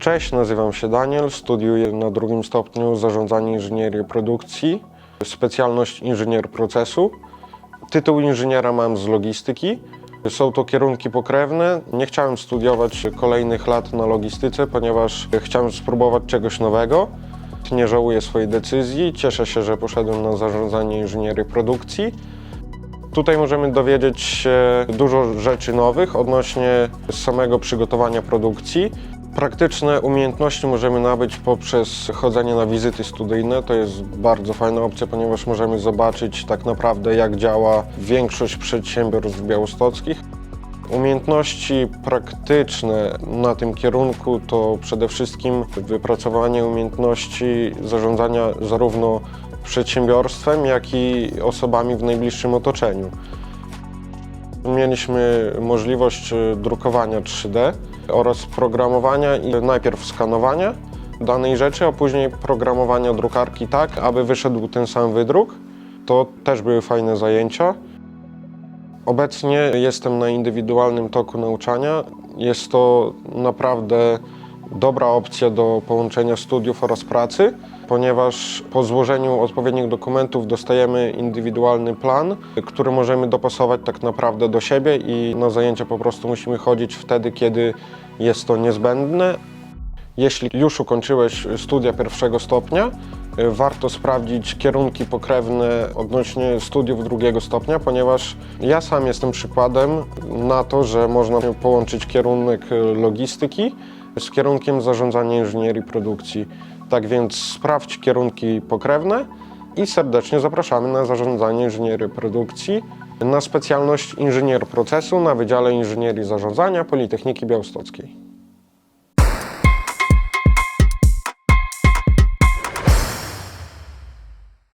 Cześć, nazywam się Daniel, studiuję na drugim stopniu zarządzanie inżynierii produkcji, specjalność inżynier procesu. Tytuł inżyniera mam z logistyki. Są to kierunki pokrewne. Nie chciałem studiować kolejnych lat na logistyce, ponieważ chciałem spróbować czegoś nowego. Nie żałuję swojej decyzji. Cieszę się, że poszedłem na zarządzanie inżynierii produkcji. Tutaj możemy dowiedzieć się dużo rzeczy nowych odnośnie samego przygotowania produkcji. Praktyczne umiejętności możemy nabyć poprzez chodzenie na wizyty studyjne. To jest bardzo fajna opcja, ponieważ możemy zobaczyć tak naprawdę jak działa większość przedsiębiorstw białostockich. Umiejętności praktyczne na tym kierunku to przede wszystkim wypracowanie umiejętności zarządzania zarówno przedsiębiorstwem, jak i osobami w najbliższym otoczeniu. Mieliśmy możliwość e, drukowania 3D oraz programowania i najpierw skanowania danej rzeczy, a później programowania drukarki tak, aby wyszedł ten sam wydruk. To też były fajne zajęcia. Obecnie jestem na indywidualnym toku nauczania. Jest to naprawdę dobra opcja do połączenia studiów oraz pracy, ponieważ po złożeniu odpowiednich dokumentów dostajemy indywidualny plan, który możemy dopasować tak naprawdę do siebie i na zajęcia po prostu musimy chodzić wtedy, kiedy jest to niezbędne. Jeśli już ukończyłeś studia pierwszego stopnia, warto sprawdzić kierunki pokrewne odnośnie studiów drugiego stopnia, ponieważ ja sam jestem przykładem na to, że można połączyć kierunek logistyki z kierunkiem zarządzania inżynierii produkcji. Tak więc sprawdź kierunki pokrewne i serdecznie zapraszamy na zarządzanie inżynierii produkcji na specjalność inżynier procesu na Wydziale Inżynierii Zarządzania Politechniki Białostockiej.